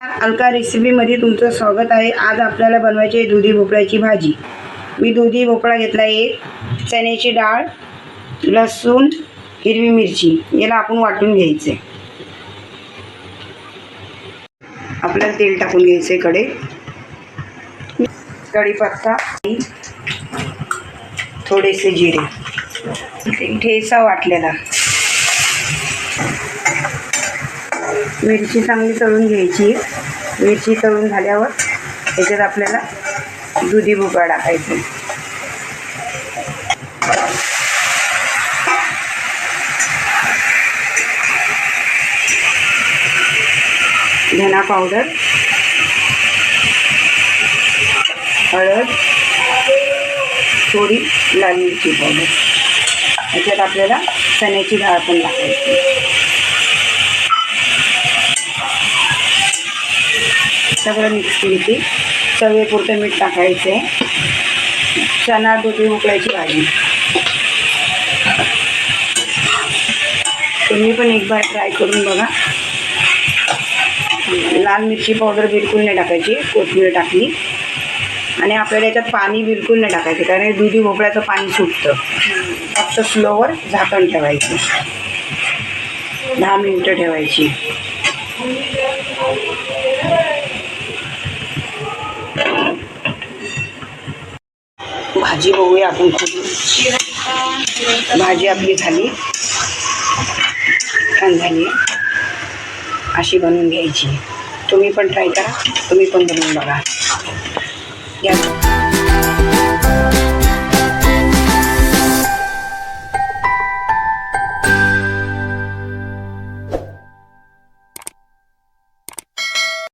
अलका रेसिपीमध्ये तुमचं स्वागत आहे. आज आपल्याला बनवायची आहे दुधी भोपळ्याची भाजी. मी दुधी भोपळा घेतला एक चण्याची डाळ लसूण हिरवी मिरची याला आपण वाटून घ्यायचे. आपल्याला तेल टाकून घ्यायचे कडे. कढीपत्ता थोडेसे जिरे. ठेसा वाटलेला. मिरची चांगली तळून घ्यायची. मिरची तळून झाल्यावर त्याच्यात आपल्याला दुधी भोपळा टाकायचे. धना पावडर हळद थोडी लाल मिरची पावडर. याच्यात आपल्याला चण्याची डाळ पण टाकायची. सगळं मिक्स केली चवीपुरतं मीठ टाकायचं. आहे चणा दुधी उकळायची भाजी. तुम्ही पण एक बार ट्राय करून बघा. लाल मिरची पावडर बिलकुल नाही टाकायची. कोथिंबीर टाकली. आणि आपल्याला याच्यात पाणी बिलकुल नाही टाकायचं. कारण दुधी भोपळ्याचं पाणी सुटतं. फक्त स्लोवर झाकण ठेवायचं. दहा मिनटं ठेवायची. भाजी बघूया आपण खोलून भाजी आपली झाली. छान झाली. अशी बनवून घ्यायची. तुम्ही पण ट्राय करा. तुम्ही पण बनवून बघा. या.